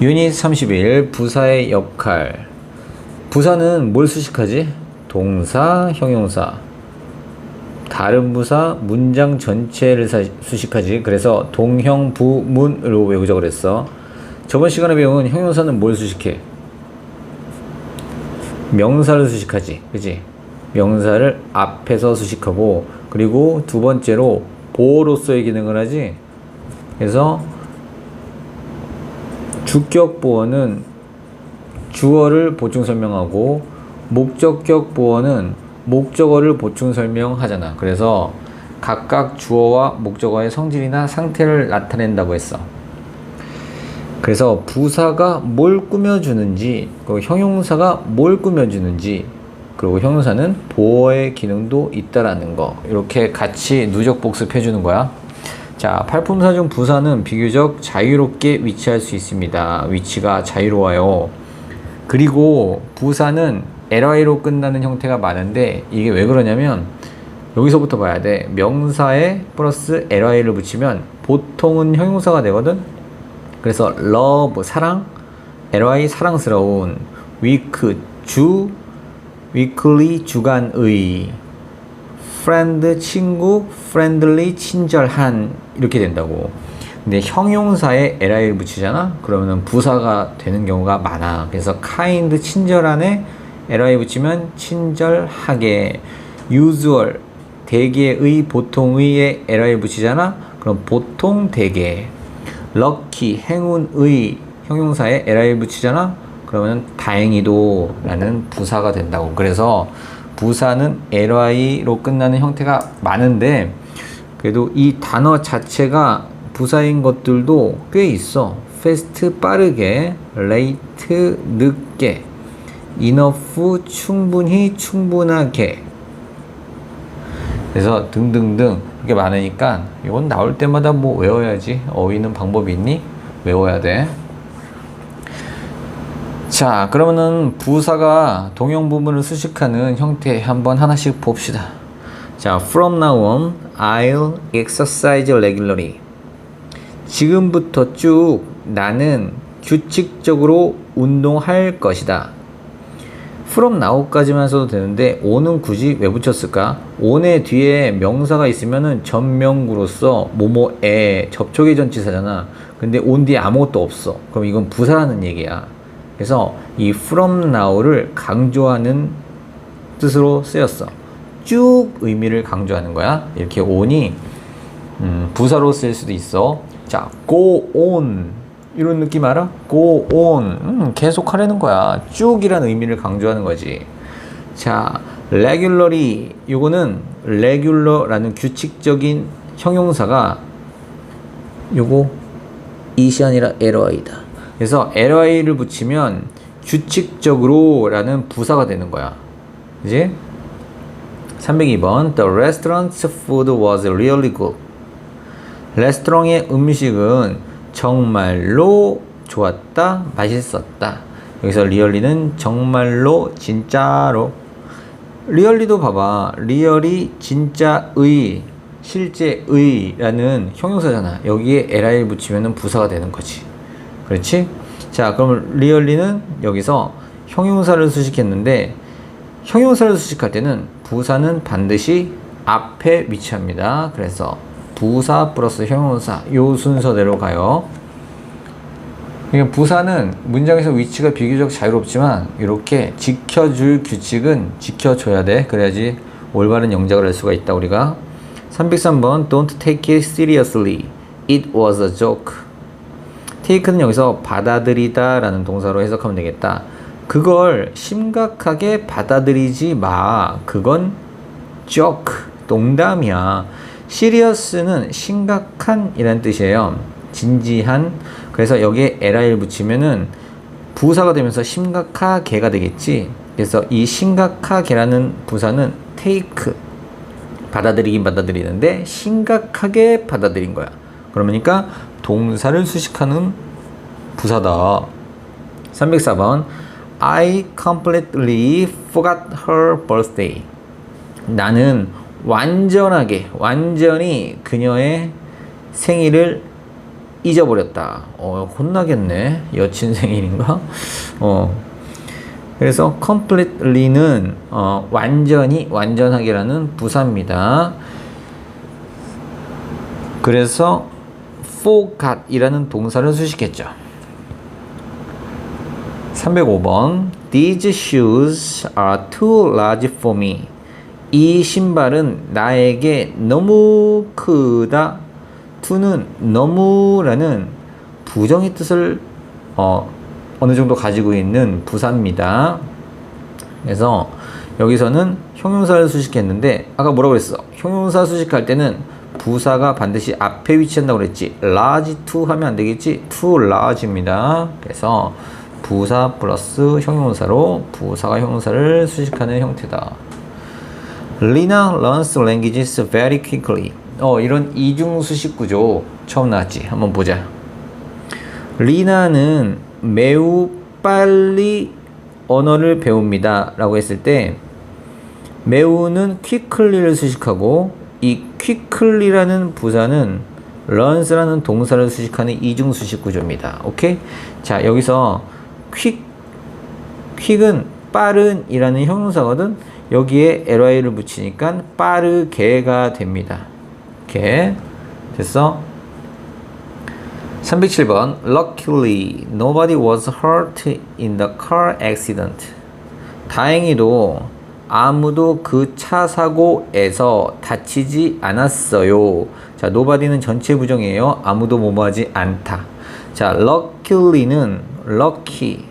유닛 31 부사의 역할 부사는 뭘 수식하지? 동사, 형용사 다른 부사, 문장 전체를 사- 수식하지 그래서 동형 부문으로 외우자 그랬어 저번 시간에 배운 형용사는 뭘 수식해? 명사를 수식하지 그지? 명사를 앞에서 수식하고 그리고 두 번째로 보어로서의 기능을 하지 그래서 주격 보어는 주어를 보충 설명하고 목적격 보어는 목적어를 보충 설명하잖아. 그래서 각각 주어와 목적어의 성질이나 상태를 나타낸다고 했어. 그래서 부사가 뭘 꾸며주는지, 그리고 형용사가 뭘 꾸며주는지, 그리고 형용사는 보어의 기능도 있다라는 거. 이렇게 같이 누적 복습해 주는 거야. 자, 팔품사 중 부사는 비교적 자유롭게 위치할 수 있습니다. 위치가 자유로워요. 그리고 부사는 ly로 끝나는 형태가 많은데 이게 왜 그러냐면 여기서부터 봐야 돼. 명사에 플러스 ly를 붙이면 보통은 형용사가 되거든. 그래서 love 사랑, ly 사랑스러운, week 주, weekly 주간의, friend 친구, friendly 친절한 이렇게 된다고. 근데 형용사에 ly를 붙이잖아. 그러면은 부사가 되는 경우가 많아. 그래서 kind 친절한에 ly 붙이면 친절하게, usual 대개의 보통의에 ly 붙이잖아. 그럼 보통 대개, lucky 행운의 형용사에 ly 붙이잖아. 그러면 다행히도 라는 부사가 된다고. 그래서 부사는 ly로 끝나는 형태가 많은데 그래도 이 단어 자체가 부사인 것들도 꽤 있어. fast 빠르게, late 늦게, enough 충분히 충분하게. 그래서 등등등 이렇게 많으니까 이건 나올 때마다 뭐 외워야지. 어휘는 방법이 있니? 외워야 돼. 자, 그러면은 부사가 동형 부분을 수식하는 형태 한번 하나씩 봅시다. 자, from now on, I'll exercise regularly. 지금부터 쭉 나는 규칙적으로 운동할 것이다. from now까지만 써도 되는데 on은 굳이 왜 붙였을까? on의 뒤에 명사가 있으면은 전명구로서 뭐뭐에 접촉의 전치사잖아. 근데 on 뒤에 아무것도 없어. 그럼 이건 부사라는 얘기야. 그래서 이 from now를 강조하는 뜻으로 쓰였어. 쭉 의미를 강조하는 거야. 이렇게 on이 음, 부사로 쓸 수도 있어. 자, go on 이런 느낌 알아? go on 음, 계속 하려는 거야. 쭉이라는 의미를 강조하는 거지. 자, regularly 요거는 regular라는 규칙적인 형용사가 요거 이시 아니라 ly다. 그래서 ly를 붙이면 규칙적으로라는 부사가 되는 거야. 그지? 302번 The restaurant's food was really good. 레스토랑의 음식은 정말로 좋았다, 맛있었다. 여기서 리얼리는 정말로, 진짜로. 리얼리도 봐봐. 리얼이 진짜의, 실제의라는 형용사잖아. 여기에 li 붙이면 부사가 되는 거지. 그렇지? 자, 그럼 리얼리는 여기서 형용사를 수식했는데 형용사를 수식할 때는 부사는 반드시 앞에 위치합니다. 그래서 부사 플러스 형용사 요 순서대로 가요. 부사는 문장에서 위치가 비교적 자유롭지만 이렇게 지켜줄 규칙은 지켜줘야 돼. 그래야지 올바른 영작을 할 수가 있다 우리가. 303번 Don't take it seriously. It was a joke. take는 여기서 받아들이다 라는 동사로 해석하면 되겠다. 그걸 심각하게 받아들이지 마. 그건 joke, 농담이야. serious는 심각한 이란 뜻이에요. 진지한. 그래서 여기에 ly를 붙이면은 부사가 되면서 심각하게가 되겠지. 그래서 이 심각하게라는 부사는 take 받아들이긴 받아들이는데 심각하게 받아들인 거야. 그러니까 동사를 수식하는 부사다. 304번 I completely forgot her birthday. 나는 완전하게 완전히 그녀의 생일을 잊어버렸다. 어, 혼나겠네. 여친 생일인가? 어. 그래서 completely는 어, 완전히 완전하게라는 부사입니다. 그래서 forgot이라는 동사를 수식했죠. 305번 These shoes are too large for me. 이 신발은 나에게 너무 크다. to는 너무라는 부정의 뜻을 어, 어느 정도 가지고 있는 부사입니다. 그래서 여기서는 형용사를 수식했는데 아까 뭐라고 그랬어? 형용사 수식할 때는 부사가 반드시 앞에 위치한다고 그랬지. large to 하면 안 되겠지. too large입니다. 그래서 부사 플러스 형용사로 부사가 형용사를 수식하는 형태다. Lina learns languages very quickly. 어, 이런 이중 수식 구조 처음 나왔지. 한번 보자. 리나는 매우 빨리 언어를 배웁니다. 라고 했을 때, 매우는 quickly를 수식하고, 이 quickly라는 부사는 learns라는 동사를 수식하는 이중 수식 구조입니다. 오케이? 자, 여기서 quick, quick은 빠른이라는 형용사거든. 여기에 ly를 붙이니까 빠르게가 됩니다. 게 됐어? 307번 Luckily, nobody was hurt in the car accident. 다행히도 아무도 그 차 사고에서 다치지 않았어요. 자, nobody는 전체 부정이에요. 아무도 뭐뭐하지 않다. 자, luckily는 lucky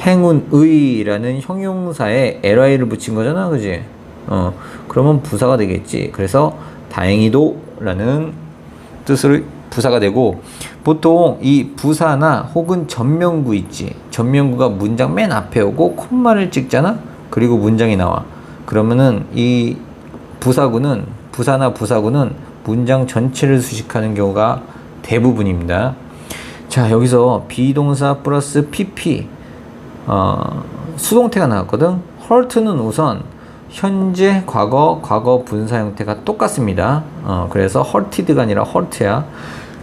행운의라는 형용사에 ly를 붙인 거잖아, 그지? 어, 그러면 부사가 되겠지. 그래서 다행히도라는 뜻을 부사가 되고 보통 이 부사나 혹은 전명구 있지. 전명구가 문장 맨 앞에 오고 콤마를 찍잖아. 그리고 문장이 나와. 그러면은 이 부사구는 부사나 부사구는 문장 전체를 수식하는 경우가 대부분입니다. 자, 여기서 비동사 플러스 pp 어, 수동태가 나왔거든. hurt는 우선 현재, 과거, 과거 분사 형태가 똑같습니다. 어, 그래서 hurted가 아니라 hurt야.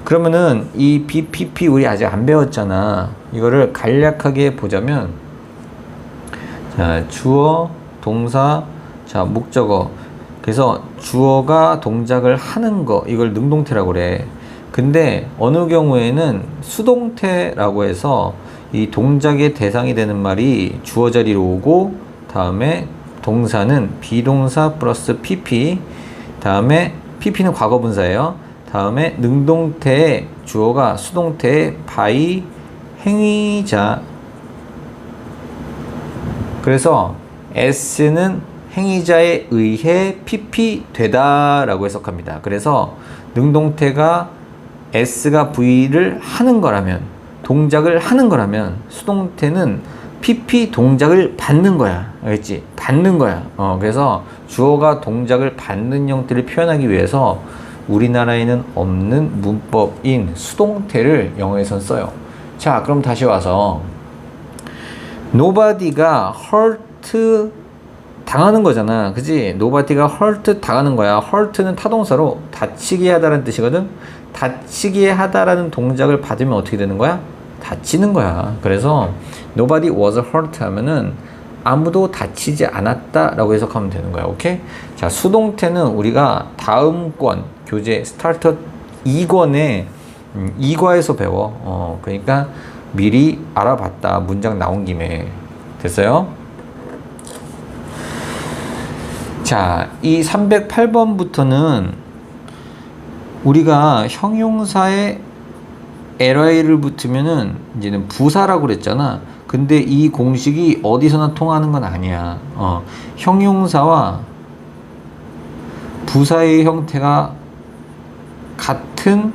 그러면은 이 BPP 우리 아직 안 배웠잖아. 이거를 간략하게 보자면 자, 주어, 동사, 자, 목적어. 그래서 주어가 동작을 하는 거 이걸 능동태라고 그래. 근데 어느 경우에는 수동태라고 해서 이 동작의 대상이 되는 말이 주어 자리로 오고 다음에 동사는 비동사 플러스 pp 다음에 pp는 과거 분사예요. 다음에 능동태의 주어가 수동태의 by 행위자 그래서 s는 행위자에 의해 pp 되다라고 해석합니다. 그래서 능동태가 s가 v를 하는 거라면 동작을 하는 거라면 수동태는 pp 동작을 받는 거야. 알겠지? 받는 거야. 어, 그래서 주어가 동작을 받는 형태를 표현하기 위해서 우리나라에는 없는 문법인 수동태를 영어에선 써요. 자, 그럼 다시 와서 nobody가 hurt 당하는 거잖아. 그지? nobody가 hurt 당하는 거야. hurt는 타동사로 다치게 하다라는 뜻이거든. 다치게 하다라는 동작을 받으면 어떻게 되는 거야? 다치는 거야. 그래서 nobody was hurt 하면은 아무도 다치지 않았다라고 해석하면 되는 거야. 오케이? 자, 수동태는 우리가 다음 권 교재 스타터 2권에 음, 2과에서 배워. 어, 그러니까 미리 알아봤다. 문장 나온 김에. 됐어요? 자, 이 308번부터는 우리가 형용사에 ly를 붙으면은 이제는 부사라고 그랬잖아. 근데 이 공식이 어디서나 통하는 건 아니야. 어, 형용사와 부사의 형태가 같은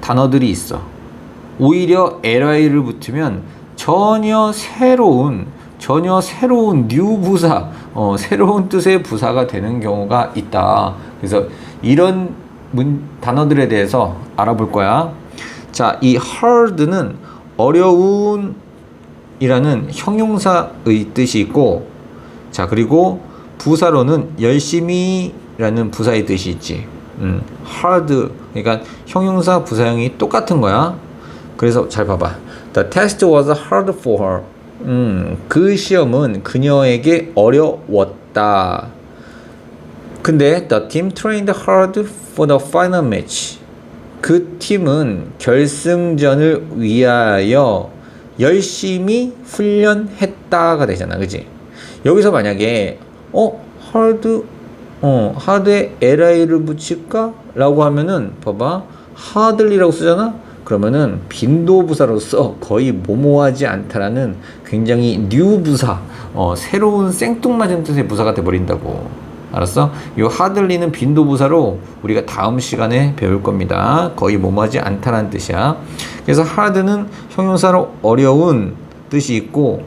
단어들이 있어. 오히려 ly를 붙으면 전혀 새로운 전혀 새로운 뉴 부사, 어, 새로운 뜻의 부사가 되는 경우가 있다. 그래서 이런 문, 단어들에 대해서 알아볼 거야. 자, 이 hard는 어려운 이라는 형용사의 뜻이 있고, 자, 그리고 부사로는 열심히 라는 부사의 뜻이 있지. 음, hard 그러니까 형용사 부사형이 똑같은 거야. 그래서 잘 봐봐. The test was hard for her. 음, 그 시험은 그녀에게 어려웠다. 근데 the team trained hard for the final match. 그 팀은 결승전을 위하여 열심히 훈련했다가 되잖아, 그지? 여기서 만약에 어 hard 어 hard에 li를 붙일까?라고 하면은 봐봐 hardly라고 쓰잖아. 그러면은 빈도부사로서 거의 모모하지 않다라는 굉장히 뉴 부사, 어, 새로운 생뚱맞은 뜻의 부사가 돼버린다고. 알았어? 이 하들리는 빈도부사로 우리가 다음 시간에 배울 겁니다. 거의 모모하지 않다라는 뜻이야. 그래서 하드는 형용사로 어려운 뜻이 있고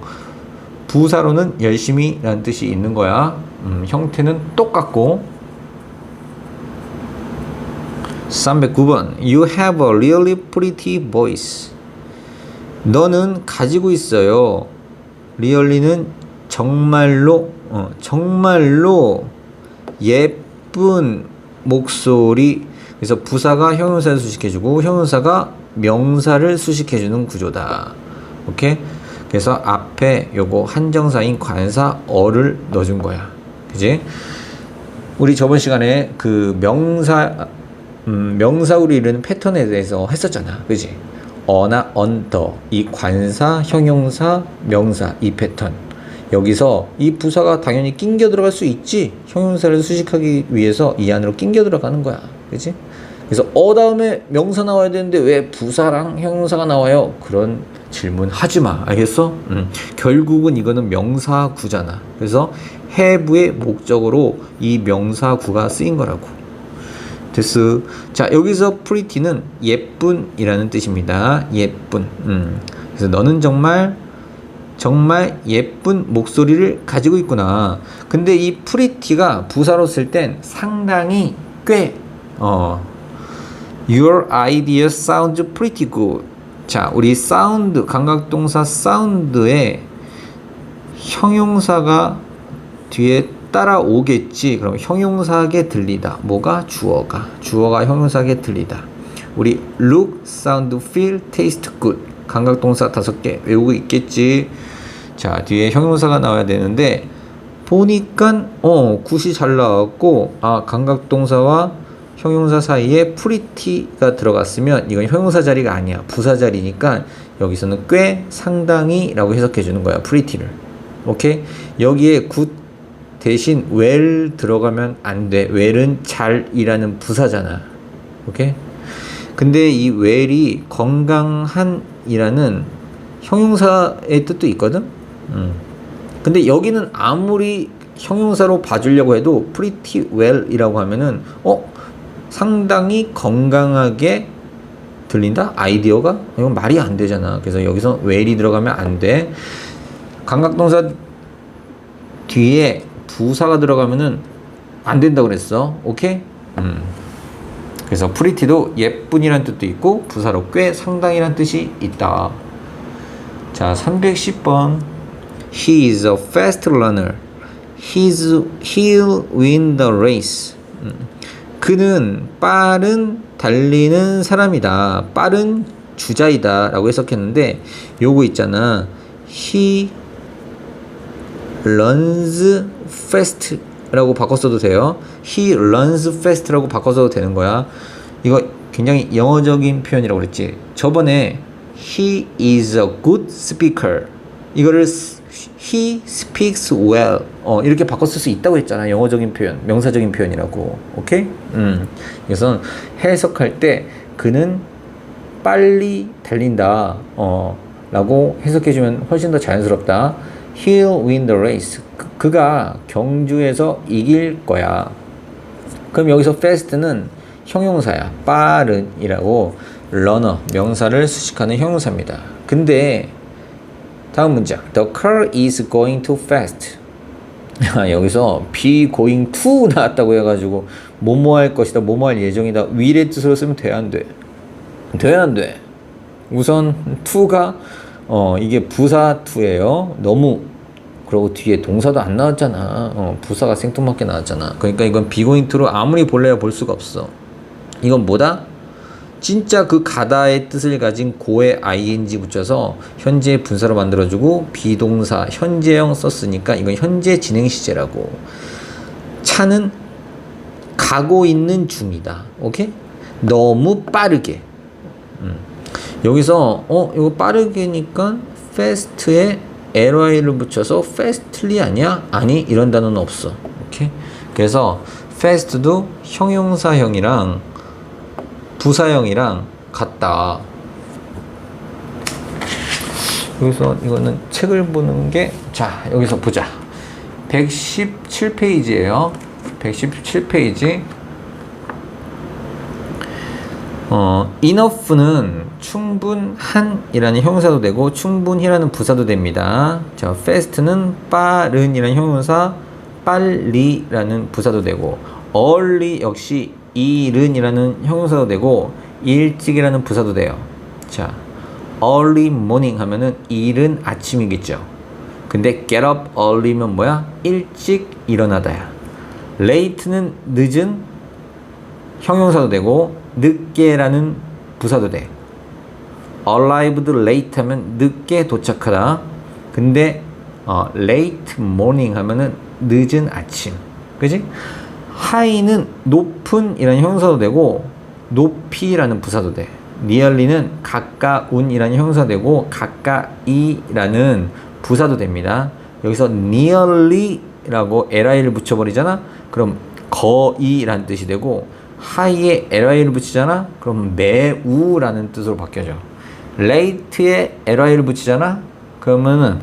부사로는 열심히라는 뜻이 있는 거야. 음, 형태는 똑같고 309번 You have a really pretty voice. 너는 가지고 있어요. 리얼리는 정말로 어, 정말로 예쁜 목소리. 그래서 부사가 형용사를 수식해주고 형용사가 명사를 수식해주는 구조다. 오케이? 그래서 앞에 요거 한정사인 관사 어를 넣어준 거야. 그지? 우리 저번 시간에 그 명사 음, 명사구리 이르는 패턴에 대해서 했었잖아. 그지? 어나 언더 이 관사, 형용사, 명사 이 패턴. 여기서 이 부사가 당연히 낑겨 들어갈 수 있지. 형용사를 수식하기 위해서 이 안으로 낑겨 들어가는 거야. 그지? 그래서 어 다음에 명사 나와야 되는데 왜 부사랑 형용사가 나와요? 그런 질문 하지 마. 알겠어? 음. 결국은 이거는 명사구잖아. 그래서 have의 목적으로 이 명사구가 쓰인 거라고. 됐어. 자, 여기서 pretty는 예쁜이라는 뜻입니다. 예쁜. 음. 그래서 너는 정말 정말 예쁜 목소리를 가지고 있구나. 근데 이 pretty가 부사로 쓸 땐 상당히 꽤 어, Your idea sounds pretty good. 자, 우리 sound 감각 동사 sound에 형용사가 뒤에 따라오겠지. 그럼 형용사에게 들리다. 뭐가 주어가. 주어가 형용사에게 들리다. 우리 look, sound, feel, taste good. 감각 동사 다섯 개 외우고 있겠지. 자, 뒤에 형용사가 나와야 되는데 보니까 어, 굿이 잘 나왔고 아, 감각 동사와 형용사 사이에 pretty가 들어갔으면 이건 형용사 자리가 아니야. 부사 자리니까 여기서는 꽤 상당히라고 해석해 주는 거야. pretty를. 오케이? 여기에 good 대신 well 들어가면 안 돼. well은 잘이라는 부사잖아. 오케이? 근데 이 well이 건강한이라는 형용사의 뜻도 있거든. 음. 근데 여기는 아무리 형용사로 봐주려고 해도 pretty well이라고 하면은 어 상당히 건강하게 들린다 아이디어가 이건 말이 안 되잖아. 그래서 여기서 well이 들어가면 안 돼. 감각동사 뒤에 부사가 들어가면은 안 된다고 그랬어. 오케이? 음. 그래서 pretty도 예쁜이란 뜻도 있고 부사로 꽤 상당이란 뜻이 있다. 자, 310번. He is a fast runner. He's, he'll win the race. 음. 그는 빠른 달리는 사람이다. 빠른 주자이다. 라고 해석했는데, 요거 있잖아. He runs fast 라고 바꿔 써도 돼요. He runs fast 라고 바꿔 써도 되는 거야. 이거 굉장히 영어적인 표현이라고 그랬지. 저번에 He is a good speaker. 이거를 he speaks well. 어, 이렇게 바꿔 쓸 수 있다고 했잖아. 영어적인 표현, 명사적인 표현이라고. 오케이? 음. 그래서 해석할 때 그는 빨리 달린다. 어, 라고 해석해 주면 훨씬 더 자연스럽다. He'll win the race. 그, 그가 경주에서 이길 거야. 그럼 여기서 fast는 형용사야. 빠른이라고 runner 명사를 수식하는 형용사입니다. 근데 다음 문장. The car is going too fast. 여기서 be going to 나왔다고 해가지고 뭐뭐 할 것이다, 뭐뭐 할 예정이다. will의 뜻으로 쓰면 돼, 안 돼? 돼, 안 돼? 우선 to가 어 이게 부사 to예요. 너무 그리고 뒤에 동사도 안 나왔잖아. 어, 부사가 생뚱맞게 나왔잖아. 그러니까 이건 to로 아무리 볼래야 볼 수가 없어. 이건 뭐다? 진짜 그 가다의 뜻을 가진 고에 ing 붙여서 현재 분사로 만들어주고 비동사 현재형 썼으니까 이건 현재 진행 시제라고. 차는 가고 있는 중이다. 오케이? 너무 빠르게. 음. 여기서 어 이거 빠르게니까 fast에 ly를 붙여서 fastly 아니야? 아니 이런 단어는 없어. 오케이? 그래서 fast도 형용사형이랑 부사형이랑 같다. 여기서 이거는 책을 보는 게 자 여기서 보자. 117페이지예요. 117페이지. 어, enough는 충분한이라는 형용사도 되고 충분히라는 부사도 됩니다. 자, fast는 빠른이라는 형용사, 빨리라는 부사도 되고 early 역시 이른이라는 형용사도 되고 일찍이라는 부사도 돼요. 자, early morning 하면은 이른 아침이겠죠. 근데 get up early면 뭐야? 일찍 일어나다야. late는 늦은 형용사도 되고 늦게라는 부사도 돼. arrived late 하면 늦게 도착하다. 근데 어, late morning 하면은 늦은 아침. 그지? high는 높은 이라는 형용사도 되고 높이라는 부사도 돼. nearly는 가까운이라는 형용사 되고 가까이라는 부사도 됩니다. 여기서 nearly라고 li를 붙여버리잖아. 그럼 거의라는 뜻이 되고 high에 li를 붙이잖아. 그럼 매우라는 뜻으로 바뀌어져. late에 li를 붙이잖아. 그러면은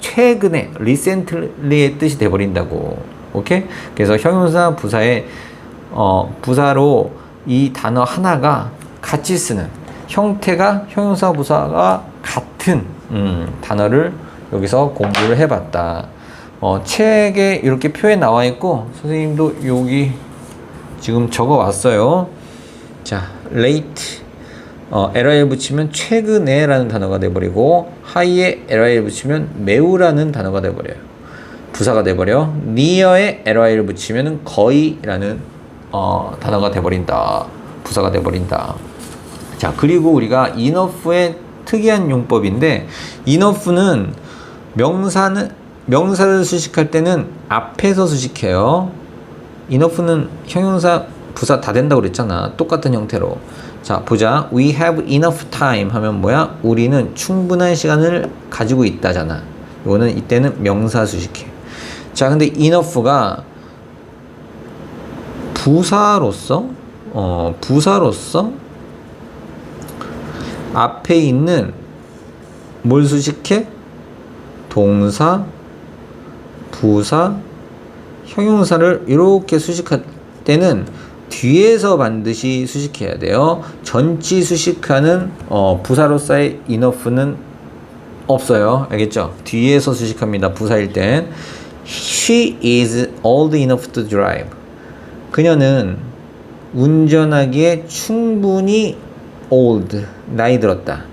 최근에 recently의 뜻이 돼버린다고. 오케이? 그래서 형용사 부사에 어, 부사로 이 단어 하나가 같이 쓰는 형태가 형용사 부사가 같은 음, 단어를 여기서 공부를 해봤다. 어, 책에 이렇게 표에 나와 있고 선생님도 여기 지금 적어 왔어요. 자, late 어, lir 붙이면 최근에라는 단어가 돼버리고 high에 lir 붙이면 매우라는 단어가 돼버려요. 부사가 돼버려. near에 ly를 붙이면 거의라는 어, 단어가 돼버린다. 부사가 돼버린다. 자, 그리고 우리가 enough의 특이한 용법인데 enough는 명사는 명사를 수식할 때는 앞에서 수식해요. Enough는 형용사 부사 다 된다고 그랬잖아. 똑같은 형태로. 자, 보자. We have enough time 하면 뭐야? 우리는 충분한 시간을 가지고 있다잖아. 이거는 이때는 명사 수식해. 자, 근데 enough가 부사로서 어, 부사로서 앞에 있는 뭘 수식해? 동사, 부사, 형용사를 이렇게 수식할 때는 뒤에서 반드시 수식해야 돼요. 전치 수식하는 어, 부사로서의 enough는 없어요. 알겠죠? 뒤에서 수식합니다. 부사일 땐 She is old enough to drive. 그녀는 운전하기에 충분히 old, 나이 들었다.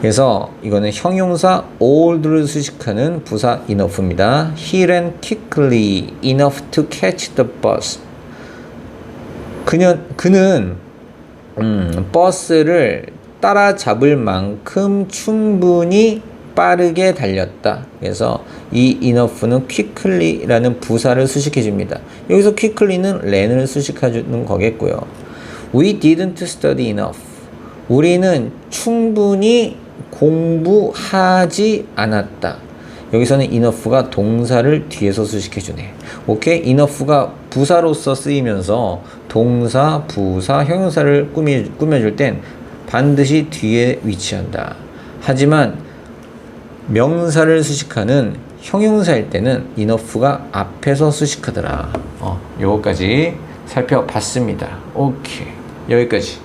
그래서 이거는 형용사 old를 수식하는 부사 enough입니다. He ran quickly enough to catch the bus. 그녀, 그는 음, 버스를 따라잡을 만큼 충분히 빠르게 달렸다. 그래서 이 enough는 quickly라는 부사를 수식해 줍니다. 여기서 quickly는 ran을 수식해 주는 거겠고요. We didn't study enough. 우리는 충분히 공부하지 않았다. 여기서는 enough가 동사를 뒤에서 수식해 주네. 오케이? enough가 부사로서 쓰이면서 동사, 부사, 형용사를 꾸미, 꾸며줄 땐 반드시 뒤에 위치한다. 하지만 명사를 수식하는 형용사일 때는 enough가 앞에서 수식하더라. 어, 요거까지 살펴봤습니다. 오케이. 여기까지.